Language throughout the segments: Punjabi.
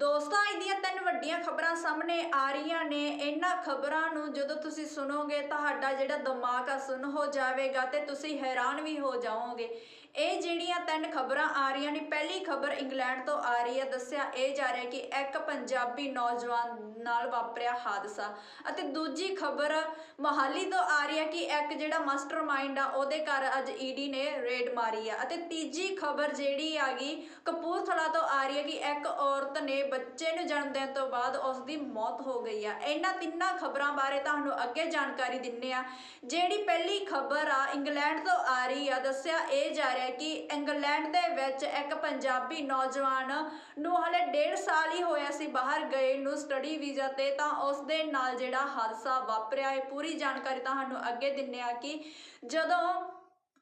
ਦੋਸਤਾਂ ਅੱਜ ਦੀਆਂ ਤਿੰਨ ਵੱਡੀਆਂ ਖਬਰਾਂ ਸਾਹਮਣੇ ਆ ਰਹੀਆਂ ਨੇ। ਇਹਨਾਂ ਖਬਰਾਂ ਨੂੰ ਜਦੋਂ ਤੁਸੀਂ ਸੁਣੋਗੇ, ਤੁਹਾਡਾ ਜਿਹੜਾ ਦਿਮਾਗ ਆ ਸੁਣ ਹੋ ਜਾਵੇਗਾ ਤੇ ਤੁਸੀਂ ਹੈਰਾਨ ਵੀ ਹੋ ਜਾਓਗੇ। ਇਹ ਜਿਹੜੀਆਂ ਤਿੰਨ ਖਬਰਾਂ ਆ ਰਹੀਆਂ ਨੇ, ਪਹਿਲੀ ਖਬਰ ਇੰਗਲੈਂਡ ਤੋਂ ਆ ਰਹੀ ਹੈ, ਦੱਸਿਆ ਇਹ ਜਾ ਰਿਹਾ ਕਿ ਇੱਕ ਪੰਜਾਬੀ ਨੌਜਵਾਨ ਨਾਲ ਵਾਪਰਿਆ ਹਾਦਸਾ ਅਤੇ ਦੂਜੀ ਖਬਰ ਮੋਹਾਲੀ ਤੋਂ ਆ ਰਹੀ ਹੈ ਕਿ ਇੱਕ ਜਿਹੜਾ ਮਾਸਟਰਮਾਈਂਡ ਆ, ਉਹਦੇ ਘਰ ਅੱਜ ਈਡੀ ਨੇ ਰੇਡ ਮਾਰੀ ਆ ਅਤੇ ਤੀਜੀ ਖਬਰ ਜਿਹੜੀ ਆ ਗਈ ਕਪੂਰਥਲਾ ਤੋਂ ਆ ਰਹੀ ਹੈ ਕਿ ਇੱਕ ਔਰਤ ਨੇ ਬੱਚੇ ਨੂੰ ਜਨਮ ਦੇਣ ਤੋਂ ਬਾਅਦ ਉਸ ਦੀ ਮੌਤ ਹੋ ਗਈ ਆ। ਇਹਨਾਂ ਤਿੰਨਾਂ ਖਬਰਾਂ ਬਾਰੇ ਤੁਹਾਨੂੰ ਅੱਗੇ ਜਾਣਕਾਰੀ ਦਿੰਨੇ ਆ। ਜਿਹੜੀ ਪਹਿਲੀ ਖਬਰ ਆ, ਇੰਗਲੈਂਡ ਤੋਂ ਆ ਰਹੀ ਆ, ਦੱਸਿਆ ਇਹ ਜਾ ਰਿਹਾ ਕਿ ਇੰਗਲੈਂਡ ਦੇ ਵਿੱਚ ਇੱਕ ਪੰਜਾਬੀ ਨੌਜਵਾਨ ਨੂੰ ਹਲੇ ਡੇਢ ਸਾਲ ਹੀ ਹੋਇਆ ਸੀ ਬਾਹਰ ਗਏ ਨੂੰ ਸਟੱਡੀ ਵੀਜ਼ਾ ਤੇ, ਤਾਂ ਉਸ ਦੇ ਨਾਲ ਜਿਹੜਾ ਹਾਦਸਾ ਵਾਪਰਿਆ ਹੈ ਪੂਰੀ ਜਾਣਕਾਰੀ ਤੁਹਾਨੂੰ ਅੱਗੇ ਦਿੰਨੇ ਆ ਕਿ ਜਦੋਂ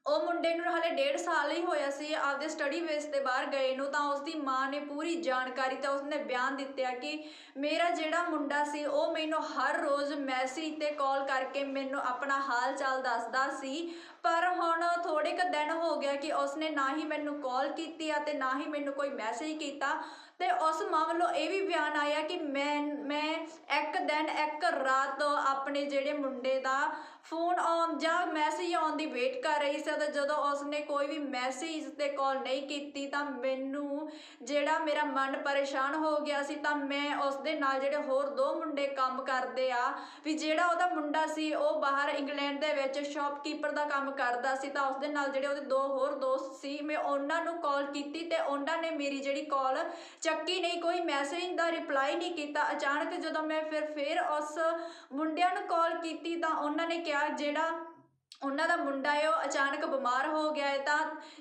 ਉਹ ਮੁੰਡੇ ਨੂੰ ਹਲੇ ਡੇਢ ਸਾਲ ਹੀ ਹੋਇਆ ਸੀ ਆਪਦੇ ਸਟੱਡੀ ਬੇਸ ਤੇ ਬਾਹਰ ਗਏ ਨੂੰ, ਤਾਂ ਉਸ ਦੀ ਮਾਂ ਨੇ ਪੂਰੀ ਜਾਣਕਾਰੀ ਤਾਂ ਉਸਨੇ ਬਿਆਨ ਦਿੱਤਿਆ ਕਿ ਮੇਰਾ ਜਿਹੜਾ ਮੁੰਡਾ ਸੀ, ਉਹ ਮੈਨੂੰ ਹਰ ਰੋਜ਼ ਮੈਸੇਜ ਤੇ ਕਾਲ ਕਰਕੇ ਮੈਨੂੰ ਆਪਣਾ ਹਾਲ ਚਾਲ ਦੱਸਦਾ ਸੀ। ਪਰ ਹੁਣ ਥੋੜੇ ਕੁ ਦਿਨ ਹੋ ਗਿਆ ਕਿ ਉਸਨੇ ਨਾ ਹੀ ਮੈਨੂੰ ਕਾਲ ਕੀਤੀ ਅਤੇ ਨਾ ਹੀ ਮੈਨੂੰ ਕੋਈ ਮੈਸੇਜ ਕੀਤਾ ਤੇ ਉਸ ਮਾਂ ਵੱਲੋਂ ਇਹ ਵੀ ਬਿਆਨ ਆਇਆ ਕਿ ਮੈਂ ਮੈਂ ਇੱਕ ਦਿਨ, ਇੱਕ ਰਾਤ ਆਪਣੇ ਜਿਹੜੇ ਮੁੰਡੇ ਦਾ ਫੋਨ ਆਉਣ ਜਾਂ ਮੈਸੇਜ ਆਉਣ ਦੀ ਵੇਟ ਕਰ ਰਹੀ ਸੀ ਤੇ ਜਦੋਂ ਉਸਨੇ ਕੋਈ ਵੀ ਮੈਸੇਜ ਤੇ ਕਾਲ ਨਹੀਂ ਕੀਤੀ ਤਾਂ ਮੈਨੂੰ ਜਿਹੜਾ ਮੇਰਾ ਮਨ ਪਰੇਸ਼ਾਨ ਹੋ ਗਿਆ ਸੀ ਤਾਂ ਮੈਂ ਉਸ ਦੇ ਨਾਲ ਜਿਹੜੇ ਹੋਰ ਦੋ ਮੁੰਡੇ ਕੰਮ ਕਰਦੇ ਆ ਵੀ ਜਿਹੜਾ ਉਹਦਾ ਮੁੰਡਾ ਸੀ ਉਹ ਬਾਹਰ ਇੰਗਲੈਂਡ ਦੇ ਵਿੱਚ ਸ਼ਾਪਕੀਪਰ ਦਾ ਕੰਮ ਕਰਦਾ ਸੀ ਤਾਂ ਉਸ ਦੇ ਨਾਲ ਜਿਹੜੇ ਉਹਦੇ ਦੋ ਹੋਰ ਦੋਸਤ ਸੀ, ਮੈਂ ਉਹਨਾਂ ਨੂੰ ਕਾਲ ਕੀਤੀ ਤੇ ਉਹਨਾਂ ਨੇ ਮੇਰੀ ਜਿਹੜੀ ਕਾਲ ਚੱਕੀ ਨਹੀਂ, ਕੋਈ ਮੈਸੇਜ ਦਾ ਰਿਪਲਾਈ ਨਹੀਂ ਕੀਤਾ। ਅਚਾਨਕ ਜਦੋਂ ਮੈਂ ਫਿਰ ਫਿਰ ਉਸ ਮੁੰਡਿਆਂ ਨੂੰ ਕਾਲ ਕੀਤੀ ਤਾਂ ਉਹਨਾਂ ਨੇ ਕਿਹਾ, ਜਿਹੜਾ ਉਹਨਾਂ ਦਾ ਮੁੰਡਾ ਹੈ, ਉਹ ਅਚਾਨਕ ਬਿਮਾਰ ਹੋ ਗਿਆ ਹੈ ਤਾਂ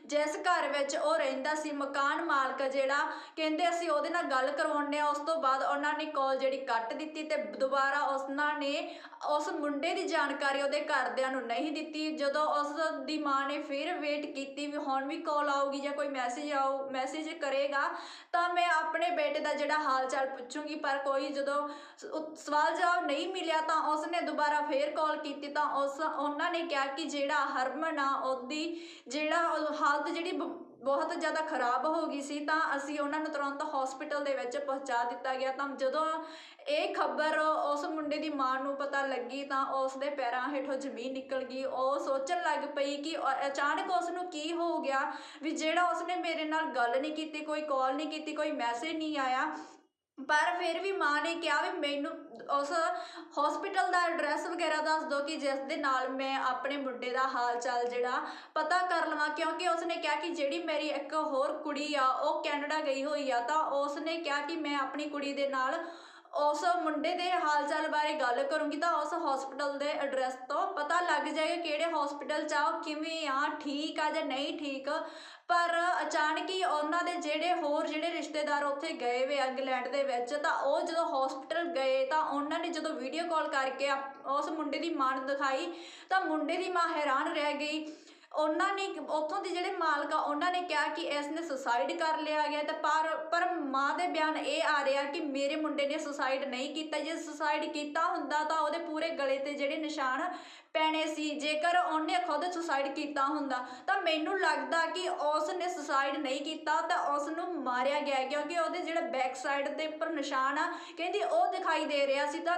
ਜਿਸ ਘਰ ਵਿੱਚ ਉਹ ਰਹਿੰਦਾ ਸੀ, ਮਕਾਨ ਮਾਲਕ ਜਿਹੜਾ ਕਹਿੰਦੇ ਅਸੀਂ ਉਹਦੇ ਨਾਲ ਗੱਲ ਕਰਵਾਉਂਦੇ ਆ ਉਸ ਤੋਂ ਬਾਅਦ ਉਹਨਾਂ ਨੇ ਕਾਲ ਜਿਹੜੀ ਕੱਟ ਦਿੱਤੀ ਤੇ ਦੁਬਾਰਾ ਉਸਨਾਂ ਨੇ ਉਸ ਮੁੰਡੇ ਦੀ ਜਾਣਕਾਰੀ ਉਹਦੇ ਘਰਦਿਆਂ ਨੂੰ ਨਹੀਂ ਦਿੱਤੀ। ਜਦੋਂ ਉਸ ਦੀ ਮਾਂ ਨੇ ਫਿਰ ਵੇਟ ਕੀਤੀ ਵੀ ਹੁਣ ਵੀ ਕਾਲ ਆਊਗੀ ਜਾਂ ਕੋਈ ਮੈਸੇਜ ਆਊ ਮੈਸੇਜ ਕਰੇਗਾ ਤਾਂ ਮੈਂ ਆਪਣੇ ਬੇਟੇ ਦਾ ਜਿਹੜਾ ਹਾਲ ਚਾਲ ਪੁੱਛੂੰਗੀ, ਪਰ ਕੋਈ ਜਦੋਂ ਸਵਾਲ ਜਵਾਬ ਨਹੀਂ ਮਿਲਿਆ ਤਾਂ ਉਸਨੇ ਦੁਬਾਰਾ ਫੇਰ ਕਾਲ ਕੀਤੀ ਤਾਂ ਉਸ, ਉਹਨਾਂ ਨੇ ਕਿਹਾ ਕਿ ਜਿਹੜਾ ਹਰਮਨ ਆ, ਉਹਦੀ ਜਿਹੜਾ ਹਾਲਤ ਜਿਹੜੀ ਬਹੁਤ ਜ਼ਿਆਦਾ ਖਰਾਬ ਹੋ ਗਈ ਸੀ, ਤਾਂ ਅਸੀਂ ਉਹਨਾਂ ਨੂੰ ਤੁਰੰਤ ਹਸਪੀਟਲ ਦੇ ਵਿੱਚ ਪਹੁੰਚਾ ਦਿੱਤਾ ਗਿਆ। ਤਾਂ ਜਦੋਂ ਇਹ ਖਬਰ ਉਸ ਮੁੰਡੇ ਦੀ ਮਾਂ ਨੂੰ ਪਤਾ ਲੱਗੀ, ਤਾਂ ਉਸ ਦੇ ਪੈਰਾਂ ਹੇਠੋਂ ਜ਼ਮੀਨ ਨਿਕਲ ਗਈ। ਉਹ ਸੋਚਣ ਲੱਗ ਪਈ ਕਿ ਅਚਾਨਕ ਉਸ ਨੂੰ ਕੀ ਹੋ ਗਿਆ ਵੀ ਜਿਹੜਾ ਉਸਨੇ ਮੇਰੇ ਨਾਲ ਗੱਲ ਨਹੀਂ ਕੀਤੀ, ਕੋਈ ਕਾਲ ਨਹੀਂ ਕੀਤੀ, ਕੋਈ ਮੈਸੇਜ ਨਹੀਂ ਆਇਆ। ਪਰ ਫਿਰ ਵੀ ਮਾਂ ਨੇ ਕਿਹਾ ਵੀ ਮੈਨੂੰ ਉਸ ਹਸਪੀਟਲ ਦਾ ਐਡਰੈਸ ਵਗੈਰਾ ਦੱਸ ਦਿਓ ਕਿ ਜਿਸ ਦੇ ਨਾਲ ਮੈਂ ਆਪਣੇ ਮੁੰਡੇ ਦਾ ਹਾਲ ਚਾਲ ਜਿਹੜਾ ਪਤਾ ਕਰ ਲਵਾਂ। ਕਿਉਂਕਿ ਉਸਨੇ ਕਿਹਾ ਕਿ ਜਿਹੜੀ ਮੇਰੀ ਇੱਕ ਹੋਰ ਕੁੜੀ ਆ, ਉਹ ਕੈਨੇਡਾ ਗਈ ਹੋਈ ਆ, ਤਾਂ ਉਸਨੇ ਕਿਹਾ ਕਿ ਮੈਂ ਆਪਣੀ ਕੁੜੀ ਦੇ ਨਾਲ ਉਸ ਮੁੰਡੇ ਦੇ ਹਾਲ ਚਾਲ ਬਾਰੇ ਗੱਲ ਕਰੂੰਗੀ ਤਾਂ ਉਸ ਹਸਪੀਟਲ ਦੇ ਐਡਰੈਸ ਤੋਂ ਪਤਾ ਲੱਗ ਜਾਏਗਾ ਕਿਹੜੇ ਹਸਪੀਟਲ ਚ ਆ, ਉਹ ਕਿਵੇਂ ਆ, ਠੀਕ ਆ ਜਾਂ ਨਹੀਂ ਠੀਕ। ਪਰ ਅਚਾਨਕ ਹੀ ਉਹਨਾਂ ਦੇ ਜਿਹੜੇ ਹੋਰ ਜਿਹੜੇ ਰਿਸ਼ਤੇਦਾਰ ਉੱਥੇ ਗਏ ਵੇ ਇੰਗਲੈਂਡ ਦੇ ਵਿੱਚ, ਤਾਂ ਉਹ ਜਦੋਂ ਹਸਪੀਟਲ ਗਏ ਤਾਂ ਉਹਨਾਂ ਨੇ ਜਦੋਂ ਵੀਡੀਓ ਕਾਲ ਕਰਕੇ ਉਸ ਮੁੰਡੇ ਦੀ ਮਾਂ ਨੂੰ ਦਿਖਾਈ, ਤਾਂ ਮੁੰਡੇ ਦੀ ਮਾਂ ਹੈਰਾਨ ਰਹਿ ਗਈ। ਉਹਨਾਂ ਨੇ ਉੱਥੋਂ ਦੇ ਜਿਹੜੇ ਮਾਲਕ ਆ, ਉਹਨਾਂ ਨੇ ਕਿਹਾ ਕਿ ਇਸ ਨੇ ਸੁਸਾਈਡ ਕਰ ਲਿਆ ਗਿਆ। ਤੇ ਪਰ ਪਰ ਮਾਂ ਦੇ ਬਿਆਨ ਇਹ ਆ ਰਿਹਾ ਕਿ ਮੇਰੇ ਮੁੰਡੇ ਨੇ ਸੁਸਾਈਡ ਨਹੀਂ ਕੀਤਾ। ਜੇ ਸੁਸਾਈਡ ਕੀਤਾ ਹੁੰਦਾ ਤਾਂ ਉਹਦੇ ਪੂਰੇ ਗਲੇ ਤੇ ਜਿਹੜੇ ਨਿਸ਼ਾਨ ਪੈਣੇ ਸੀ। ਜੇਕਰ ਉਹਨੇ ਖੁਦ ਸੁਸਾਈਡ ਕੀਤਾ ਹੁੰਦਾ, ਤਾਂ ਮੈਨੂੰ ਲੱਗਦਾ ਕਿ ਉਸ ਨੇ ਸੁਸਾਈਡ ਨਹੀਂ ਕੀਤਾ ਤਾਂ ਉਸ ਨੂੰ ਮਾਰਿਆ ਗਿਆ। ਕਿਉਂਕਿ ਉਹਦੇ ਜਿਹੜਾ ਬੈਕ ਸਾਈਡ ਦੇ ਉੱਪਰ ਨਿਸ਼ਾਨ ਆ, ਕਹਿੰਦੀ ਉਹ ਦਿਖਾਈ ਦੇ ਰਿਹਾ ਸੀ ਤਾਂ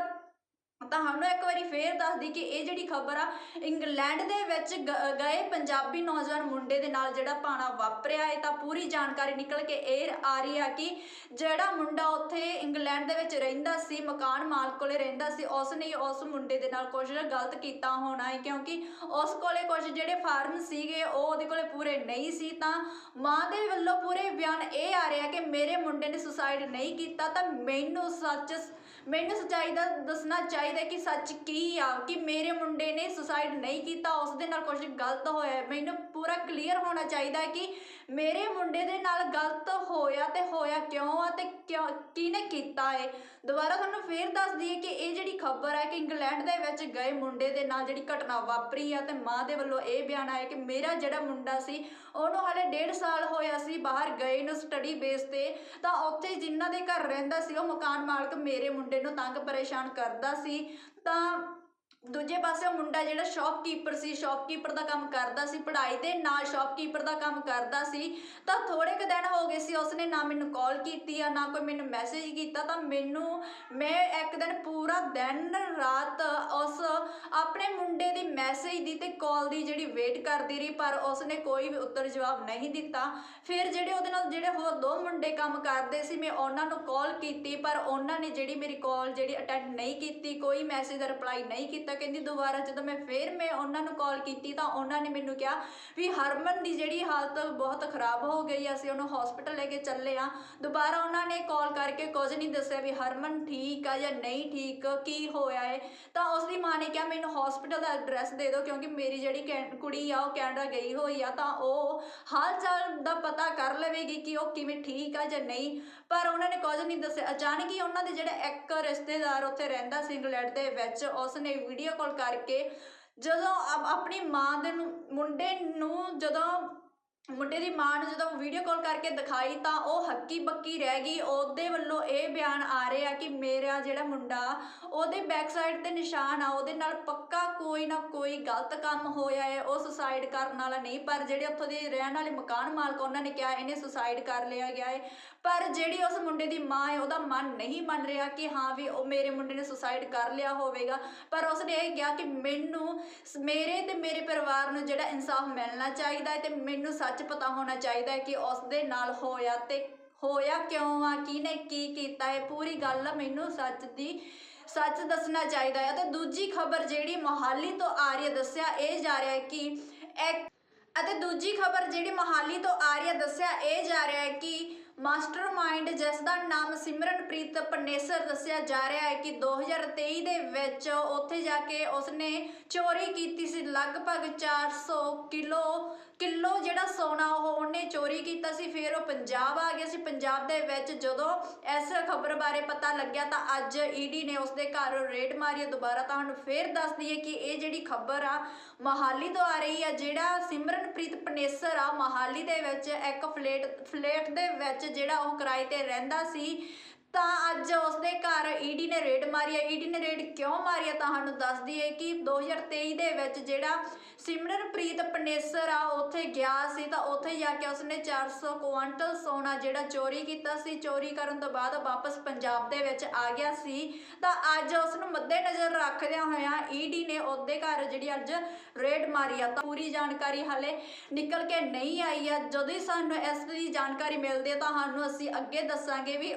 ਤੁਹਾਨੂੰ ਇੱਕ ਵਾਰੀ ਫੇਰ ਦੱਸਦੀ ਕਿ ਇਹ ਜਿਹੜੀ ਖਬਰ ਆ, ਇੰਗਲੈਂਡ ਦੇ ਵਿੱਚ ਗਏ ਪੰਜਾਬੀ ਨੌਜਵਾਨ ਮੁੰਡੇ ਦੇ ਨਾਲ ਜਿਹੜਾ ਪਾਣਾ ਵਾਪਰਿਆ ਹੈ ਤਾਂ ਪੂਰੀ ਜਾਣਕਾਰੀ ਨਿਕਲ ਕੇ ਇਹ ਆ ਰਹੀ ਆ ਕਿ ਜਿਹੜਾ ਮੁੰਡਾ ਉੱਥੇ ਇੰਗਲੈਂਡ ਦੇ ਵਿੱਚ ਰਹਿੰਦਾ ਸੀ, ਮਕਾਨ ਮਾਲਕ ਕੋਲੇ ਰਹਿੰਦਾ ਸੀ ਉਸ ਨੇ ਉਸ ਮੁੰਡੇ ਦੇ ਨਾਲ ਕੁਝ ਗਲਤ ਕੀਤਾ ਹੋਣਾ ਹੈ, ਕਿਉਂਕਿ ਉਸ ਕੋਲੇ ਕੁਝ ਜਿਹੜੇ ਫਾਰਮ ਸੀਗੇ, ਉਹ ਉਹਦੇ ਕੋਲੇ ਪੂਰੇ ਨਹੀਂ ਸੀ, ਤਾਂ ਮਾਂ ਦੇ ਵੱਲੋਂ ਪੂਰੇ ਬਿਆਨ ਇਹ ਆ ਰਿਹਾ ਕਿ ਮੇਰੇ ਮੁੰਡੇ ਨੇ ਸੁਸਾਈਡ ਨਹੀਂ ਕੀਤਾ, ਤਾਂ ਮੈਨੂੰ ਸੱਚ ਮੈਨੂੰ ਸੱਚਾਈ ਦਾ ਦੱਸਣਾ ਚਾਹੀਦਾ ਕਿ ਸੱਚ ਕੀ ਆ, ਕਿ ਮੇਰੇ ਮੁੰਡੇ ਨੇ ਸੁਸਾਈਡ ਨਹੀਂ ਕੀਤਾ ਉਸ ਦੇ ਨਾਲ ਕੁਝ ਗਲਤ ਹੋਇਆ। ਮੈਨੂੰ ਪੂਰਾ ਕਲੀਅਰ ਹੋਣਾ ਚਾਹੀਦਾ ਕਿ ਮੇਰੇ ਮੁੰਡੇ ਦੇ ਨਾਲ ਗਲਤ ਹੋਇਆ ਤੇ ਹੋਇਆ ਕਿਉਂ ਆ ਤੇ ਕਿਉਂ, ਕਿਹਨੇ ਕੀਤਾ ਹੈ ਦੁਬਾਰਾ ਤੁਹਾਨੂੰ ਫੇਰ ਦੱਸ ਦਈਏ ਕਿ ਇਹ ਜਿਹੜੀ ਖਬਰ ਹੈ ਕਿ ਇੰਗਲੈਂਡ ਦੇ ਵਿੱਚ ਗਏ ਮੁੰਡੇ ਦੇ ਨਾਲ ਜਿਹੜੀ ਘਟਨਾ ਵਾਪਰੀ ਆ ਤੇ ਮਾਂ ਦੇ ਵੱਲੋਂ ਇਹ ਬਿਆਨ ਆਇਆ ਕਿ ਮੇਰਾ ਜਿਹੜਾ ਮੁੰਡਾ ਸੀ, ਉਹਨੂੰ ਹਾਲੇ ਡੇਢ ਸਾਲ ਹੋਇਆ ਸੀ, ਬਾਹਰ ਗਏ ਨੂੰ ਸਟੱਡੀ ਬੇਸ ਤੇ, ਤਾਂ ਉੱਥੇ ਜਿਨ੍ਹਾਂ ਦੇ ਘਰ ਰਹਿੰਦਾ ਸੀ, ਉਹ ਮਕਾਨ ਮਾਲਕ ਮੇਰੇ ਮੁੰਡੇ ਨੂੰ ਤੰਗ ਪਰੇਸ਼ਾਨ ਕਰਦਾ ਸੀ। ਤਾਂ ਦੂਜੇ ਪਾਸੇ ਉਹ ਮੁੰਡਾ ਜਿਹੜਾ ਸ਼ਾਪਕੀਪਰ ਸੀ ਸ਼ਾਪਕੀਪਰ ਦਾ ਕੰਮ ਕਰਦਾ ਸੀ, ਪੜ੍ਹਾਈ ਦੇ ਨਾਲ ਸ਼ਾਪਕੀਪਰ ਦਾ ਕੰਮ ਕਰਦਾ ਸੀ, ਤਾਂ ਥੋੜੇ ਕੁ ਦਿਨ ਹੋ ਗਏ ਸੀ, ਉਸਨੇ ਨਾ ਮੈਨੂੰ ਕਾਲ ਕੀਤੀ ਆ, ਨਾ ਕੋਈ ਮੈਨੂੰ ਮੈਸੇਜ ਕੀਤਾ, ਤਾਂ ਮੈਨੂੰ, ਮੈਂ ਇੱਕ ਦਿਨ ਪੂਰਾ ਦਿਨ ਰਾਤ ਉਸ ਆਪਣੇ ਮੁੰਡੇ ਦੀ ਮੈਸੇਜ ਦੀ ਤੇ ਕਾਲ ਦੀ ਜਿਹੜੀ ਵੇਟ ਕਰਦੀ ਰਹੀ, ਪਰ ਉਸਨੇ ਕੋਈ ਵੀ ਉੱਤਰ ਜਵਾਬ ਨਹੀਂ ਦਿੱਤਾ। ਫਿਰ ਜਿਹੜੇ ਉਹਦੇ ਨਾਲ ਜਿਹੜੇ ਹੋਰ ਦੋ ਮੁੰਡੇ ਕੰਮ ਕਰਦੇ ਸੀ, ਮੈਂ ਉਹਨਾਂ ਨੂੰ ਕਾਲ ਕੀਤੀ, ਪਰ ਉਹਨਾਂ ਨੇ ਜਿਹੜੀ ਮੇਰੀ ਕਾਲ ਜਿਹੜੀ ਅਟੈਂਡ ਨਹੀਂ ਕੀਤੀ, ਕੋਈ ਮੈਸੇਜ ਦਾ ਰਿਪਲਾਈ ਨਹੀਂ ਕੀਤਾ ਕਹਿੰਦੀ ਦੁਬਾਰਾ ਜਦੋਂ ਮੈਂ ਫਿਰ ਮੈਂ ਉਹਨਾਂ ਨੂੰ ਕਾਲ ਕੀਤੀ ਤਾਂ ਉਹਨਾਂ ਨੇ ਮੈਨੂੰ ਕਿਹਾ ਵੀ ਹਰਮਨ ਦੀ ਜਿਹੜੀ ਹਾਲਤ ਬਹੁਤ ਖਰਾਬ ਹੋ ਗਈ, ਅਸੀਂ ਉਹਨੂੰ ਹਸਪੀਟਲ ਲੈ ਕੇ ਚੱਲੇ ਆ ਦੁਬਾਰਾ ਉਹਨਾਂ ਨੇ ਕਾਲ ਕਰਕੇ ਕੁਝ ਨਹੀਂ ਦੱਸਿਆ ਵੀ ਹਰਮਨ ਠੀਕ ਆ ਜਾਂ ਨਹੀਂ ਠੀਕ, ਕੀ ਹੋਇਆ ਏ। ਤਾਂ ਉਸ ਦੀ ਮਾਂ ਨੇ ਕਿਹਾ, ਮੈਨੂੰ ਹਸਪੀਟਲ ਦਾ ਐਡਰੈਸ ਦੇ ਦਿਓ ਕਿਉਂਕਿ ਮੇਰੀ ਜਿਹੜੀ ਕੈ- ਕੁੜੀ ਆ, ਉਹ ਕੈਨੇਡਾ ਗਈ ਹੋਈ ਆ, ਤਾਂ ਉਹ ਹਾਲ ਚਾਲ ਦਾ ਪਤਾ ਕਰ ਲਵੇਗੀ ਕਿ ਉਹ ਕਿਵੇਂ ਠੀਕ ਆ ਜਾਂ ਨਹੀਂ। ਪਰ ਉਹਨਾਂ ਨੇ ਕੁਝ ਨਹੀਂ ਦੱਸਿਆ। ਅਚਾਨਕ ਹੀ ਉਹਨਾਂ ਦੇ ਜਿਹੜੇ ਇੱਕ ਰਿਸ਼ਤੇਦਾਰ ਉੱਥੇ ਰਹਿੰਦਾ ਸੀ ਇੰਗਲੈਂਡ ਦੇ ਵਿੱਚ ਉਸ ਨੇ ਵੀਡੀਓ ਕਾਲ ਕਰਕੇ ਜਦੋਂ ਆਪਣੀ ਮਾਂ ਦੇ ਨੂੰ ਮੁੰਡੇ ਨੂੰ ਜਦੋਂ ਮੁੰਡੇ ਦੀ ਮਾਂ ਨੂੰ ਜਦੋਂ ਵੀਡੀਓ ਕਾਲ ਕਰਕੇ ਦਿਖਾਈ ਤਾਂ ਉਹ ਹੱਕੀ ਬੱਕੀ ਰਹਿ ਗਈ। ਉਹਦੇ ਵੱਲੋਂ ਇਹ ਬਿਆਨ ਆ ਰਿਹਾ ਕਿ ਮੇਰਾ ਜਿਹੜਾ ਮੁੰਡਾ, ਉਹਦੇ ਬੈਕ ਸਾਈਡ ਤੇ ਨਿਸ਼ਾਨ ਆ, ਉਹਦੇ ਨਾਲ ਪੱਕਾ ਕੋਈ ਨਾ ਕੋਈ ਗਲਤ ਕੰਮ ਹੋਇਆ ਹੈ। ਉਹ ਸੁਸਾਈਡ ਕਰਨ ਵਾਲਾ ਨਹੀਂ, ਪਰ ਜਿਹੜੇ ਉੱਥੋਂ ਦੇ ਰਹਿਣ ਵਾਲੇ ਮਕਾਨ ਮਾਲਕ, ਉਹਨਾਂ ਨੇ ਕਿਹਾ ਇਹਨੇ ਸੁਸਾਈਡ ਕਰ ਲਿਆ ਗਿਆ ਹੈ। ਪਰ ਜਿਹੜੀ ਉਸ ਮੁੰਡੇ ਦੀ ਮਾਂ ਹੈ, ਉਹਦਾ ਮਨ ਨਹੀਂ ਮੰਨ ਰਿਹਾ ਕਿ ਹਾਂ ਵੀ ਉਹ ਮੇਰੇ ਮੁੰਡੇ ਨੇ ਸੁਸਾਈਡ ਕਰ ਲਿਆ ਹੋਵੇਗਾ। ਪਰ ਉਸਨੇ ਇਹ ਕਿਹਾ ਕਿ ਮੈਨੂੰ ਸ- ਮੇਰੇ ਤੇ ਮੇਰੇ ਪਰਿਵਾਰ ਨੂੰ ਜਿਹੜਾ ਇਨਸਾਫ ਮਿਲਣਾ ਚਾਹੀਦਾ ਹੈ ਤੇ ਮੈਨੂੰ ਸੱਚ ਪਤਾ ਹੋਣਾ ਚਾਹੀਦਾ ਹੈ ਕਿ ਉਸ ਦੇ ਨਾਲ ਹੋਇਆ ਤੇ ਹੋਇਆ ਕਿਉਂ ਆ, ਕਿਹਨੇ ਕੀ ਕੀਤਾ ਹੈ, ਪੂਰੀ ਗੱਲ ਮੈਨੂੰ ਸੱਚ ਦੀ ਸੱਚ ਦੱਸਣਾ ਚਾਹੀਦਾ ਹੈ। ਤੇ ਦੂਜੀ ਖਬਰ ਜਿਹੜੀ ਮੋਹਾਲੀ ਤੋਂ ਆ ਰਹੀ ਹੈ, ਦੱਸਿਆ ਇਹ ਜਾ ਰਿਹਾ ਹੈ ਕਿ ਇੱਕ ਅਤੇ ਦੂਜੀ ਖਬਰ ਜਿਹੜੀ ਮੋਹਾਲੀ ਤੋਂ ਆ ਰਹੀ ਹੈ, ਦੱਸਿਆ ਇਹ ਜਾ ਰਿਹਾ ਹੈ ਕਿ ਮਾਸਟਰਮਾਈਂਡ ਜਿਸ ਦਾ ਨਾਮ ਸਿਮਰਨਪ੍ਰੀਤ ਪਨੇਸਰ ਦੱਸਿਆ ਜਾ ਰਿਹਾ ਹੈ ਕਿ 2023 ਦੇ ਵਿੱਚ ਉੱਥੇ ਜਾ ਕੇ ਉਸਨੇ ਚੋਰੀ ਕੀਤੀ ਸੀ। ਲਗਭਗ 400 ਕਿਲੋ ਕਿਲੋ ਜਿਹੜਾ ਸੋਨਾ ਉਹ ਉਹਨੇ ਚੋਰੀ ਕੀਤਾ ਸੀ, ਫਿਰ ਉਹ ਪੰਜਾਬ ਆ ਗਿਆ ਸੀ। ਪੰਜਾਬ ਦੇ ਵਿੱਚ ਜਦੋਂ ਇਸ ਖਬਰ ਬਾਰੇ ਪਤਾ ਲੱਗਿਆ ਤਾਂ ਅੱਜ ਈਡੀ ਨੇ ਉਸਦੇ ਘਰ ਰੇਡ ਮਾਰੀ ਦੁਬਾਰਾ ਤੁਹਾਨੂੰ ਫੇਰ ਦੱਸ ਦਈਏ ਕਿ ਇਹ ਜਿਹੜੀ ਖਬਰ ਆ, ਮਹਾਲੀ ਤੋਂ ਆ ਰਹੀ ਆ, ਜਿਹੜਾ ਸਿਮਰਨਪ੍ਰੀਤ ਪਨੇਸਰ ਆ, ਮਹਾਲੀ ਦੇ ਵਿੱਚ ਇੱਕ ਫਲੇਟ ਫਲੇਟ ਦੇ ਵਿੱਚ ਜਿਹੜਾ ਉਹ ਕਿਰਾਏ ਤੇ ਰਹਿੰਦਾ ਸੀ। ਤਾਂ ਅੱਜ ਉਸਦੇ ਘਰ ਈਡੀ ਨੇ ਰੇਡ ਮਾਰੀ ਹੈ। ਈਡੀ ਨੇ ਰੇਡ ਕਿਉਂ ਮਾਰੀ ਹੈ ਤੁਹਾਨੂੰ ਦੱਸਦੀ ਹੈ ਕਿ 2023 ਦੇ ਵਿੱਚ ਜਿਹੜਾ ਸਿਮਰਨਪ੍ਰੀਤ ਪਨੇਸਰ ਆ, ਉੱਥੇ ਗਿਆ ਸੀ ਤਾਂ ਉੱਥੇ ਜਾ ਕੇ ਉਸਨੇ 400 ਕੁਆਂਟਲ ਸੋਨਾ ਜਿਹੜਾ ਚੋਰੀ ਕੀਤਾ ਸੀ। ਚੋਰੀ ਕਰਨ ਤੋਂ ਬਾਅਦ ਵਾਪਸ ਪੰਜਾਬ ਦੇ ਵਿੱਚ ਆ ਗਿਆ ਸੀ। ਤਾਂ ਅੱਜ ਉਸ ਨੂੰ ਮੱਦੇਨਜ਼ਰ ਰੱਖਦਿਆਂ ਹੋਇਆਂ ਈਡੀ ਨੇ ਉਹਦੇ ਘਰ ਜਿਹੜੀ ਅੱਜ ਰੇਡ ਮਾਰੀ ਆ। ਤਾਂ ਪੂਰੀ ਜਾਣਕਾਰੀ ਹਾਲੇ ਨਿਕਲ ਕੇ ਨਹੀਂ ਆਈ ਆ ਜਦੋਂ ਸਾਨੂੰ ਇਸ ਦੀ ਜਾਣਕਾਰੀ ਮਿਲਦੀ ਹੈ ਤਾਂ ਸਾਨੂੰ ਅਸੀਂ ਅੱਗੇ ਦੱਸਾਂਗੇ ਵੀ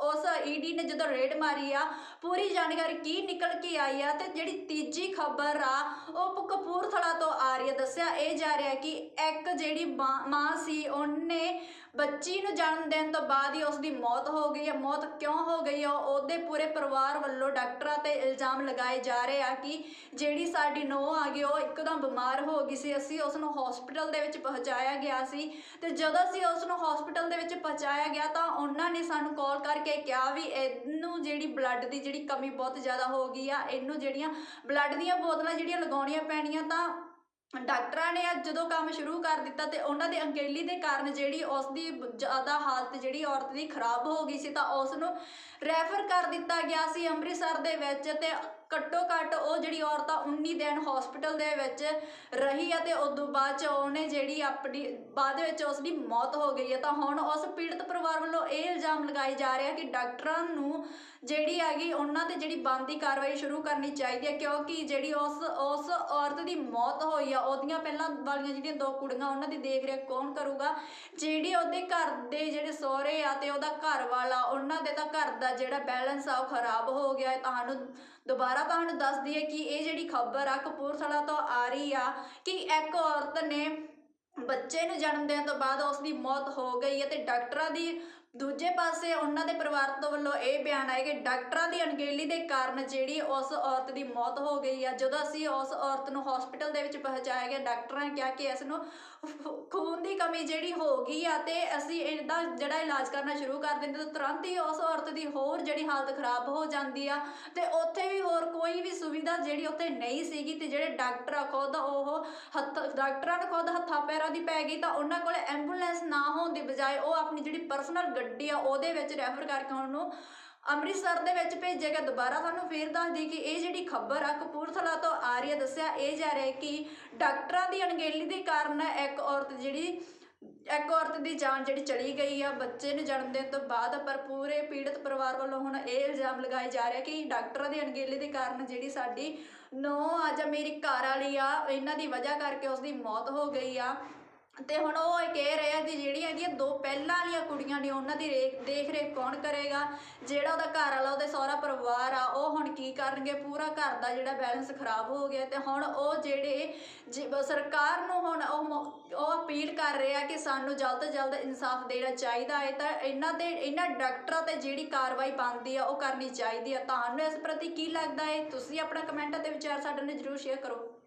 ਉਸ ਈਡੀ ਨੇ ਜਦੋਂ ਰੇਡ ਮਾਰੀ ਆ, ਪੂਰੀ ਜਾਣਕਾਰੀ ਕੀ ਨਿਕਲ ਕੇ ਆਈ ਆ ਤੇ ਜਿਹੜੀ ਤੀਜੀ ਖਬਰ ਆ, ਉਹ ਕਪੂਰਥਲਾ ਤੋਂ ਆ ਰਹੀ ਹੈ ਦੱਸਿਆ ਇਹ ਜਾ ਰਿਹਾ ਕਿ ਇੱਕ ਜਿਹੜੀ ਮਾਂ ਸੀ, ਉਹਨੇ ਬੱਚੀ ਨੂੰ ਜਨਮ ਦੇਣ ਤੋਂ ਬਾਅਦ ਹੀ ਉਸ ਦੀ ਮੌਤ ਹੋ ਗਈ ਹੈ। ਮੌਤ ਕਿਉਂ ਹੋ ਗਈ ਹੈ? ਉਹਦੇ ਪੂਰੇ ਪਰਿਵਾਰ ਵੱਲੋਂ ਡਾਕਟਰਾਂ ਤੇ ਇਲਜ਼ਾਮ ਲਗਾਏ ਜਾ ਰਹੇ ਆ ਕਿ ਜਿਹੜੀ ਸਾਡੀ ਨੂੰਹ ਆ ਗਈ, ਉਹ ਇੱਕਦਮ ਬਿਮਾਰ ਹੋ ਗਈ ਸੀ। ਅਸੀਂ ਉਸ ਨੂੰ ਹਸਪੀਟਲ ਦੇ ਵਿੱਚ ਪਹੁੰਚਾਇਆ ਗਿਆ ਸੀ ਤੇ ਜਦੋਂ ਅਸੀਂ ਉਸ ਨੂੰ ਹਸਪੀਟਲ ਦੇ ਵਿੱਚ ਪਹੁੰਚਾਇਆ ਗਿਆ ਤਾਂ ਉਹਨਾਂ ਨੇ ਸਾਨੂੰ ਕਾਲ ਕਰਕੇ ਕਿਹਾ ਵੀ ਇਹਨੂੰ ਜਿਹੜੀ ਬਲੱਡ ਦੀ ਜਿਹੜੀ ਕਮੀ ਬਹੁਤ ਜ਼ਿਆਦਾ ਹੋ ਗਈ ਆ, ਇਹਨੂੰ ਜਿਹੜੀਆਂ ਬਲੱਡ ਦੀਆਂ ਬੋਤਲਾਂ ਜਿਹੜੀਆਂ ਲਗਾਉਣੀਆਂ ਪੈਣੀਆਂ ਤਾਂ ਡਾਕਟਰਾਂ ਨੇ ਅੱਜ ਜਦੋਂ ਕੰਮ ਸ਼ੁਰੂ ਕਰ ਦਿੱਤਾ ਤੇ ਉਹਨਾਂ ਦੇ ਅੰਗੇਲੀ ਦੇ ਕਾਰਨ ਜਿਹੜੀ ਉਸ ਦੀ ਜ਼ਿਆਦਾ ਹਾਲਤ ਜਿਹੜੀ ਔਰਤ ਦੀ ਖਰਾਬ ਹੋ ਗਈ ਸੀ ਤਾਂ ਉਸ ਨੂੰ ਰੈਫਰ ਕਰ ਦਿੱਤਾ ਗਿਆ ਸੀ ਅੰਮ੍ਰਿਤਸਰ ਦੇ ਵਿੱਚ ਤੇ ਘੱਟੋ ਘੱਟ ਉਹ ਜਿਹੜੀ ਔਰਤ ਆ 19 ਦਿਨ ਹਸਪੀਟਲ ਦੇ ਵਿੱਚ ਰਹੀ ਆ ਤੇ ਉਦੋਂ ਬਾਅਦ ਚ ਉਹਨੇ ਜਿਹੜੀ ਆਪਣੀ, ਬਾਅਦ ਵਿੱਚ ਉਸ ਦੀ ਮੌਤ ਹੋ ਗਈ ਹੈ ਤਾਂ ਹੁਣ ਉਸ ਪੀੜਤ ਪਰਿਵਾਰ ਵੱਲੋਂ ਇਹ ਇਲਜ਼ਾਮ ਲਗਾਏ ਜਾ ਰਿਹਾ ਕਿ ਡਾਕਟਰਾਂ ਨੂੰ ਜਿਹੜੀ ਹੈਗੀ ਉਹਨਾਂ ਤੇ ਜਿਹੜੀ ਬਣਦੀ ਕਾਰਵਾਈ ਸ਼ੁਰੂ ਕਰਨੀ ਚਾਹੀਦੀ ਹੈ, ਕਿਉਂਕਿ ਜਿਹੜੀ ਉਸ ਉਸ ਔਰਤ ਦੀ ਮੌਤ ਹੋਈ ਆ, ਉਹਦੀਆਂ ਪਹਿਲਾਂ ਵਾਲੀਆਂ ਜਿਹੜੀਆਂ ਦੋ ਕੁੜੀਆਂ, ਉਹਨਾਂ ਦੀ ਦੇਖ ਰੇਖ ਕੌਣ ਕਰੂਗਾ? ਜਿਹੜੀ ਉਹਦੇ ਘਰ ਦੇ ਜਿਹੜੇ ਸਹੁਰੇ ਆ ਤੇ ਉਹਦਾ ਘਰ ਵਾਲਾ ਉਹਨਾਂ ਦੇ ਤਾਂ ਘਰ ਦਾ ਜਿਹੜਾ ਬੈਲੈਂਸ ਆ ਉਹ ਖਰਾਬ ਹੋ ਗਿਆ ਹੈ। ਤੁਹਾਨੂੰ ਦੁਬਾਰਾ ਤੁਹਾਨੂੰ ਦੱਸਦੀ ਹੈ ਕਿ ਇਹ ਜਿਹੜੀ ਖਬਰ ਆ, ਕਪੂਰਥਲਾ ਤੋਂ ਆ ਰਹੀ ਆ ਕਿ ਇੱਕ ਔਰਤ ਨੇ ਬੱਚੇ ਨੂੰ ਜਨਮ ਦੇਣ ਤੋਂ ਬਾਅਦ ਉਸ ਦੀ ਮੌਤ ਹੋ ਗਈ ਹੈ ਤੇ ਡਾਕਟਰਾਂ ਦੀ ਦੂਜੇ ਪਾਸੇ ਉਹਨਾਂ ਦੇ ਪਰਿਵਾਰ ਤੋਂ ਵੱਲੋਂ ਇਹ ਬਿਆਨ ਆਇਆ ਕਿ ਡਾਕਟਰਾਂ ਦੀ ਅਣਗਹਿਲੀ ਦੇ ਕਾਰਨ ਜਿਹੜੀ ਉਸ ਔਰਤ ਦੀ ਮੌਤ ਹੋ ਗਈ ਆ, ਜਦੋਂ ਅਸੀਂ ਉਸ ਔਰਤ ਨੂੰ ਹਸਪੀਟਲ ਦੇ ਵਿੱਚ ਪਹੁੰਚਾਇਆ ਗਿਆ, ਡਾਕਟਰਾਂ ਨੇ ਕਿਹਾ ਕਿ ਇਸ ਨੂੰ ਖੂਨ ਦੀ ਕਮੀ ਜਿਹੜੀ ਹੋ ਗਈ ਆ ਤੇ ਅਸੀਂ ਇਹਦਾ ਜਿਹੜਾ ਇਲਾਜ ਕਰਨਾ ਸ਼ੁਰੂ ਕਰ ਦਿੰਦੇ ਤਾਂ ਤੁਰੰਤ ਹੀ ਉਸ ਔਰਤ ਦੀ ਹੋਰ ਜਿਹੜੀ ਹਾਲਤ ਖਰਾਬ ਹੋ ਜਾਂਦੀ ਆ ਤੇ ਉੱਥੇ ਵੀ ਹੋਰ ਕੋਈ ਵੀ ਸੁਵਿਧਾ ਜਿਹੜੀ ਉੱਥੇ ਨਹੀਂ ਸੀਗੀ ਤੇ ਜਿਹੜੇ ਡਾਕਟਰ ਆ ਖੁਦ ਉਹ ਹੱਥ ਡਾਕਟਰਾਂ ਨੂੰ ਖੁਦ ਹੱਥਾਂ ਪੈਰਾਂ ਦੀ ਪੈ ਗਈ ਤਾਂ ਉਹਨਾਂ ਕੋਲ ਐਂਬੂਲੈਂਸ ਨਾ ਹੋਣ ਦੀ ਬਜਾਏ ਉਹ ਆਪਣੀ ਜਿਹੜੀ ਪਰਸਨਲ ਗੱਡੀ ਆ, ਉਹਦੇ ਵਿੱਚ ਰੈਫਰ ਕਰਕੇ ਉਹਨੂੰ ਅੰਮ੍ਰਿਤਸਰ ਦੇ ਵਿੱਚ ਭੇਜਿਆ ਗਿਆ। ਦੁਬਾਰਾ ਤੁਹਾਨੂੰ ਫੇਰ ਦੱਸਦੀ ਕਿ ਇਹ ਜਿਹੜੀ ਖਬਰ ਆ, ਕਪੂਰਥਲਾ ਤੋਂ ਆ ਰਹੀ ਹੈ ਦੱਸਿਆ ਇਹ ਜਾ ਰਿਹਾ ਕਿ ਡਾਕਟਰਾਂ ਦੀ ਅਣਗਹਿਲੀ ਦੇ ਕਾਰਨ ਇੱਕ ਔਰਤ ਜਿਹੜੀ ਇੱਕ ਔਰਤ ਦੀ ਜਾਨ ਜਿਹੜੀ ਚਲੀ ਗਈ ਆ, ਬੱਚੇ ਨੂੰ ਜਨਮ ਦੇਣ ਤੋਂ ਬਾਅਦ ਪਰ ਪੂਰੇ ਪੀੜਤ ਪਰਿਵਾਰ ਵੱਲੋਂ ਹੁਣ ਇਹ ਇਲਜ਼ਾਮ ਲਗਾਏ ਜਾ ਰਿਹਾ ਕਿ ਡਾਕਟਰਾਂ ਦੀ ਅਣਗਹਿਲੀ ਦੇ ਕਾਰਨ ਜਿਹੜੀ ਸਾਡੀ ਨੋ ਅੱਜ ਮੇਰੀ ਘਰ ਵਾਲੀ ਆ, ਇਹਨਾਂ ਦੀ ਵਜ੍ਹਾ ਕਰਕੇ ਉਸ ਦੀ ਮੌਤ ਹੋ ਗਈ ਆ। ਤੇ ਹੁਣ ਉਹ ਇਹ ਕਹਿ ਰਹੇ ਆ ਕਿ ਜਿਹੜੀਆਂ ਇਹਦੀਆਂ ਦੋ ਪਹਿਲਾਂ ਵਾਲੀਆਂ ਕੁੜੀਆਂ ਨੇ, ਉਹਨਾਂ ਦੀ ਰੇਖ ਦੇਖ ਰੇਖ ਕੌਣ ਕਰੇਗਾ? ਜਿਹੜਾ ਉਹਦਾ ਘਰ ਵਾਲਾ, ਉਹਦੇ ਸਹੁਰਾ ਪਰਿਵਾਰ ਆ ਕੀ ਕਰਨਗੇ, ਪੂਰਾ ਘਰ ਦਾ ਜਿਹੜਾ ਬੈਲੈਂਸ ਖਰਾਬ ਹੋ ਗਿਆ ਤੇ ਹੁਣ ਉਹ ਜਿਹੜੇ ਜੀ- ਸਰਕਾਰ ਨੂੰ ਹੁਣ ਉਹ ਉਹ ਅਪੀਲ ਕਰ ਰਹੇ ਆ ਕਿ ਸਾਨੂੰ ਜਲਦ ਤੋਂ ਜਲਦ ਇਨਸਾਫ ਦੇਣਾ ਚਾਹੀਦਾ ਹੈ, ਤਾਂ ਇਹਨਾਂ ਦੇ, ਇਹਨਾਂ ਡਾਕਟਰਾਂ ਤੇ ਜਿਹੜੀ ਕਾਰਵਾਈ ਬਣਦੀ ਆ ਉਹ ਕਰਨੀ ਚਾਹੀਦੀ ਆ। ਤੁਹਾਨੂੰ ਇਸ ਪ੍ਰਤੀ ਕੀ ਲੱਗਦਾ ਹੈ? ਤੁਸੀਂ ਆਪਣਾ ਕਮੈਂਟ ਅਤੇ ਵਿਚਾਰ ਸਾਡੇ ਨਾਲ ਜਰੂਰ ਸ਼ੇਅਰ ਕਰੋ।